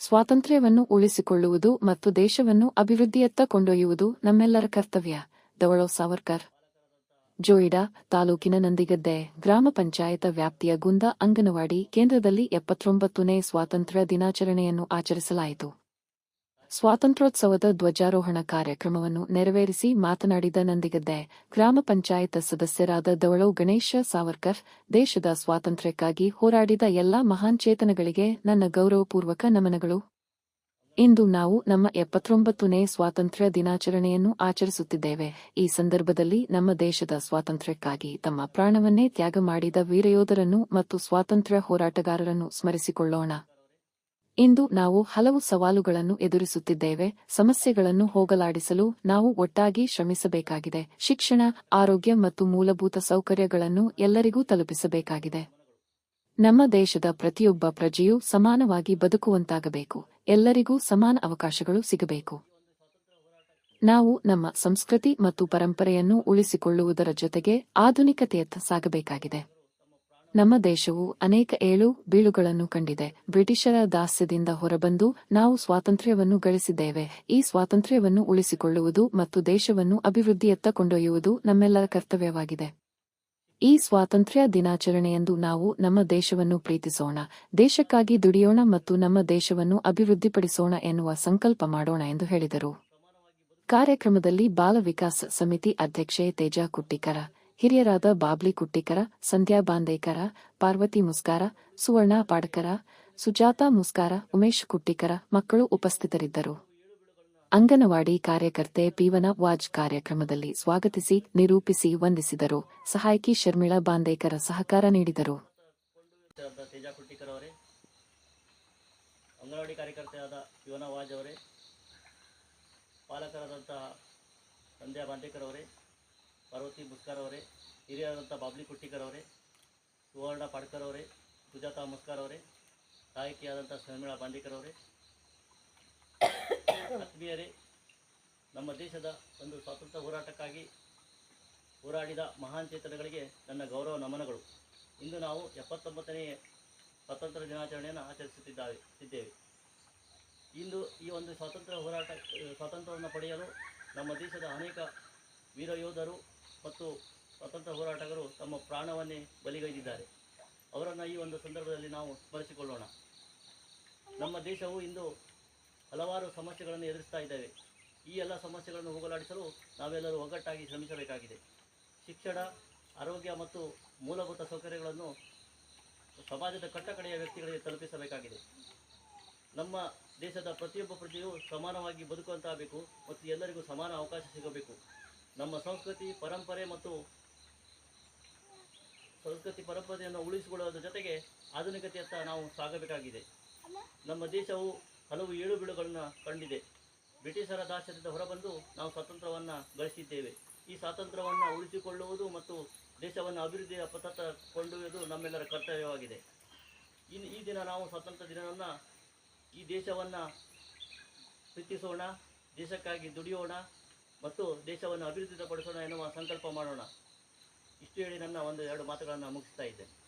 ಸ್ವಾತಂತ್ರ್ಯವನ್ನು ಉಳಿಸಿಕೊಳ್ಳುವುದು ಮತ್ತು ದೇಶವನ್ನು ಅಭಿವೃದ್ಧಿಯತ್ತ ಕೊಂಡೊಯ್ಯುವುದು ನಮ್ಮೆಲ್ಲರ ಕರ್ತವ್ಯ. ದವಳೋ ಸಾವರ್ಕರ್. ಜೋಯಿಡಾ ತಾಲೂಕಿನ ನಂದಿಗದ್ದೆ ಗ್ರಾಮ ಪಂಚಾಯತ ವ್ಯಾಪ್ತಿಯ ಗುಂದ ಅಂಗನವಾಡಿ ಕೇಂದ್ರದಲ್ಲಿ ಎಪ್ಪತ್ತೊಂಬತ್ತನೇ ಸ್ವಾತಂತ್ರ್ಯ ದಿನಾಚರಣೆಯನ್ನು ಆಚರಿಸಲಾಯಿತು. ಸ್ವಾತಂತ್ರ್ಯೋತ್ಸವದ ಧ್ವಜಾರೋಹಣ ಕಾರ್ಯಕ್ರಮವನ್ನು ನೆರವೇರಿಸಿ ಮಾತನಾಡಿದ ನಂದಿಗದ್ದೆ, ಗ್ರಾಮ ಪಂಚಾಯತ್ ಸದಸ್ಯರಾದ ದವಳೋ ಗಣೇಶ ಸಾವರ್ಕರ್, ದೇಶದ ಸ್ವಾತಂತ್ರ್ಯಕ್ಕಾಗಿ ಹೋರಾಡಿದ ಎಲ್ಲಾ ಮಹಾನ್ ಚೇತನಗಳಿಗೆ ನನ್ನ ಗೌರವಪೂರ್ವಕ ನಮನಗಳು. ಇಂದು ನಾವು ನಮ್ಮ ಎಪ್ಪತ್ತೊಂಬತ್ತನೇ ಸ್ವಾತಂತ್ರ್ಯ ದಿನಾಚರಣೆಯನ್ನು ಆಚರಿಸುತ್ತಿದ್ದೇವೆ. ಈ ಸಂದರ್ಭದಲ್ಲಿ ನಮ್ಮ ದೇಶದ ಸ್ವಾತಂತ್ರ್ಯಕ್ಕಾಗಿ ತಮ್ಮ ಪ್ರಾಣವನ್ನೇ ತ್ಯಾಗ ಮಾಡಿದ ವೀರಯೋಧರನ್ನು ಮತ್ತು ಸ್ವಾತಂತ್ರ್ಯ ಹೋರಾಟಗಾರರನ್ನು ಸ್ಮರಿಸಿಕೊಳ್ಳೋಣ. ಇಂದು ನಾವು ಹಲವು ಸವಾಲುಗಳನ್ನು ಎದುರಿಸುತ್ತಿದ್ದೇವೆ. ಸಮಸ್ಯೆಗಳನ್ನು ಹೋಗಲಾಡಿಸಲು ನಾವು ಒಟ್ಟಾಗಿ ಶ್ರಮಿಸಬೇಕಾಗಿದೆ. ಶಿಕ್ಷಣ, ಆರೋಗ್ಯ ಮತ್ತು ಮೂಲಭೂತ ಸೌಕರ್ಯಗಳನ್ನು ಎಲ್ಲರಿಗೂ ತಲುಪಿಸಬೇಕಾಗಿದೆ. ನಮ್ಮ ದೇಶದ ಪ್ರತಿಯೊಬ್ಬ ಪ್ರಜೆಯೂ ಸಮಾನವಾಗಿ ಬದುಕುವಂತಾಗಬೇಕು. ಎಲ್ಲರಿಗೂ ಸಮಾನ ಅವಕಾಶಗಳು ಸಿಗಬೇಕು. ನಾವು ನಮ್ಮ ಸಂಸ್ಕೃತಿ ಮತ್ತು ಪರಂಪರೆಯನ್ನು ಉಳಿಸಿಕೊಳ್ಳುವುದರ ಜೊತೆಗೆ ಆಧುನಿಕತೆಯತ್ತ ಸಾಗಬೇಕಾಗಿದೆ. ನಮ್ಮ ದೇಶವು ಅನೇಕ ಏಳು ಬೀಳುಗಳನ್ನು ಕಂಡಿದೆ. ಬ್ರಿಟಿಷರ ದಾಸ್ಯದಿಂದ ಹೊರಬಂದು ನಾವು ಸ್ವಾತಂತ್ರ್ಯವನ್ನು ಗಳಿಸಿದ್ದೇವೆ. ಈ ಸ್ವಾತಂತ್ರ್ಯವನ್ನು ಉಳಿಸಿಕೊಳ್ಳುವುದು ಮತ್ತು ದೇಶವನ್ನು ಅಭಿವೃದ್ಧಿಯತ್ತ ಕೊಂಡೊಯ್ಯುವುದು ನಮ್ಮೆಲ್ಲರ ಕರ್ತವ್ಯವಾಗಿದೆ. ಈ ಸ್ವಾತಂತ್ರ್ಯ ದಿನಾಚರಣೆಯಂದು ನಾವು ನಮ್ಮ ದೇಶವನ್ನು ಪ್ರೀತಿಸೋಣ. ದೇಶಕ್ಕಾಗಿ ದುಡಿಯೋಣ ಮತ್ತು ನಮ್ಮ ದೇಶವನ್ನು ಅಭಿವೃದ್ಧಿಪಡಿಸೋಣ ಎನ್ನುವ ಸಂಕಲ್ಪ ಮಾಡೋಣ ಎಂದು ಹೇಳಿದರು. ಕಾರ್ಯಕ್ರಮದಲ್ಲಿ ಬಾಲ ವಿಕಾಸ ಸಮಿತಿ ಅಧ್ಯಕ್ಷೆ ತೇಜಾ ಕುಟ್ಟಿಕರ ಹಿರಿಯರಾದ ಬಾಬ್ಲಿ ಕುಟ್ಟಿಕರ, ಸಂಧ್ಯಾ ಬಾಂದೇಕರ, ಪಾರ್ವತಿ ಮುಸ್ಕಾರ ಸುವರ್ಣ ಪಾಡ್ಕರ, ಸುಜಾತಾ ಮುಸ್ಕಾರ ಉಮೇಶ್ ಕುಟ್ಟಿಕರ ಮಕ್ಕಳು ಉಪಸ್ಥಿತರಿದ್ದರು. ಅಂಗನವಾಡಿ ಕಾರ್ಯಕರ್ತೆ ಪೀವನ ವಾಜ್ ಕಾರ್ಯಕ್ರಮದಲ್ಲಿ ಸ್ವಾಗತಿಸಿ, ನಿರೂಪಿಸಿ, ವಂದಿಸಿದರು. ಸಹಾಯಕಿ ಶರ್ಮಿಳಾ ಬಾಂದೇಕರ ಸಹಕಾರ ನೀಡಿದರು. ಅಂಗನವಾಡಿ ಕಾರ್ಯಕರ್ತೆಯಾದ ಪೀವನ ವಾಜ್ ಅವರೇ, ಪಾಲಕರಾದಂತಹ ಸಂಧ್ಯಾ ಬಾಂದೇಕರ್ ಅವರೇ ಪಾರ್ವತಿ ಮುಸ್ಕಾರ್ ಅವರೇ ಹಿರಿಯರಾದಂಥ ಬಾಬ್ಲಿ ಕುಟ್ಟಿಕರ್ ಅವರೇ, ಸುವರ್ಣ ಪಾಡ್ಕರ್ ಅವರೇ, ಸುಜಾತಾ ಮುಸ್ಕಾರ್ ಅವರೇ ಸಹಾಯಕಿಯಾದಂಥ ಶರ್ಮಿಳಾ ಬಾಂಡಿಕರ್ ಅವರೇ, ಆತ್ಮೀಯರೇ, ನಮ್ಮ ದೇಶದ ಒಂದು ಸ್ವಾತಂತ್ರ್ಯ ಹೋರಾಟಕ್ಕಾಗಿ ಹೋರಾಡಿದ ಮಹಾನ್ ಚೇತನಗಳಿಗೆ ನನ್ನ ಗೌರವ ನಮನಗಳು. ಇಂದು ನಾವು ಎಪ್ಪತ್ತೊಂಬತ್ತನೇ ಸ್ವಾತಂತ್ರ್ಯ ದಿನಾಚರಣೆಯನ್ನು ಆಚರಿಸುತ್ತಿದ್ದಾವೆ, ಇದ್ದೇವೆ. ಇಂದು ಈ ಒಂದು ಸ್ವಾತಂತ್ರ್ಯ ಹೋರಾಟ, ಸ್ವಾತಂತ್ರ್ಯವನ್ನು ಪಡೆಯಲು ನಮ್ಮ ದೇಶದ ಅನೇಕ ವೀರ ಯೋಧರು ಮತ್ತು ಸ್ವಾತಂತ್ರ್ಯ ಹೋರಾಟಗಾರರು ತಮ್ಮ ಪ್ರಾಣವನ್ನೇ ಬಲಿಗೈದಿದ್ದಾರೆ. ಅವರನ್ನು ಈ ಒಂದು ಸಂದರ್ಭದಲ್ಲಿ ನಾವು ಸ್ಮರಿಸಿಕೊಳ್ಳೋಣ. ನಮ್ಮ ದೇಶವು ಇಂದು ಹಲವಾರು ಸಮಸ್ಯೆಗಳನ್ನು ಎದುರಿಸ್ತಾ ಇದ್ದೇವೆ. ಈ ಎಲ್ಲ ಸಮಸ್ಯೆಗಳನ್ನು ಹೋಗಲಾಡಿಸಲು ನಾವೆಲ್ಲರೂ ಒಗ್ಗಟ್ಟಾಗಿ ಶ್ರಮಿಸಬೇಕಾಗಿದೆ. ಶಿಕ್ಷಣ, ಆರೋಗ್ಯ ಮತ್ತು ಮೂಲಭೂತ ಸೌಕರ್ಯಗಳನ್ನು ಸಮಾಜದ ಕಟ್ಟಕಡೆಯ ವ್ಯಕ್ತಿಗಳಿಗೆ ತಲುಪಿಸಬೇಕಾಗಿದೆ. ನಮ್ಮ ದೇಶದ ಪ್ರತಿಯೊಬ್ಬ ಪ್ರಜೆಯೂ ಸಮಾನವಾಗಿ ಬದುಕುವಂತಾಗಬೇಕು ಮತ್ತು ಎಲ್ಲರಿಗೂ ಸಮಾನ ಅವಕಾಶ ಸಿಗಬೇಕು. ನಮ್ಮ ಸಂಸ್ಕೃತಿ, ಪರಂಪರೆ ಮತ್ತು ಸಂಸ್ಕೃತಿ, ಪರಂಪರೆಯನ್ನು ಉಳಿಸಿಕೊಳ್ಳುವುದರ ಜೊತೆಗೆ ಆಧುನಿಕತೆಯತ್ತ ನಾವು ಸಾಗಬೇಕಾಗಿದೆ. ನಮ್ಮ ದೇಶವು ಹಲವು ಏಳು ಬೀಳುಗಳನ್ನು ಕಂಡಿದೆ. ಬ್ರಿಟಿಷರ ದಾಸ್ಯದಿಂದ ಹೊರಬಂದು ನಾವು ಸ್ವಾತಂತ್ರ್ಯವನ್ನು ಗಳಿಸಿದ್ದೇವೆ. ಈ ಸ್ವಾತಂತ್ರ್ಯವನ್ನು ಉಳಿಸಿಕೊಳ್ಳುವುದು ಮತ್ತು ದೇಶವನ್ನು ಅಭಿವೃದ್ಧಿಯ ಪಥತ್ತ ಕೊಂಡೊಯ್ಯುವುದು ನಮ್ಮೆಲ್ಲರ ಕರ್ತವ್ಯವಾಗಿದೆ. ಇನ್ನು ಈ ದಿನ ನಾವು ಸ್ವಾತಂತ್ರ್ಯ ದಿನವನ್ನು ಈ ದೇಶವನ್ನು ಪ್ರೀತಿಸೋಣ, ದೇಶಕ್ಕಾಗಿ ದುಡಿಯೋಣ ಮತ್ತು ದೇಶವನ್ನು ಅಭಿವೃದ್ಧಿಪಡಿಸೋಣ ಎನ್ನುವ ಸಂಕಲ್ಪ ಮಾಡೋಣ. ಇಷ್ಟು ಹೇಳಿ ನನ್ನ ಒಂದು ಎರಡು ಮಾತುಗಳನ್ನು ಮುಗಿಸ್ತಾ ಇದ್ದೇನೆ.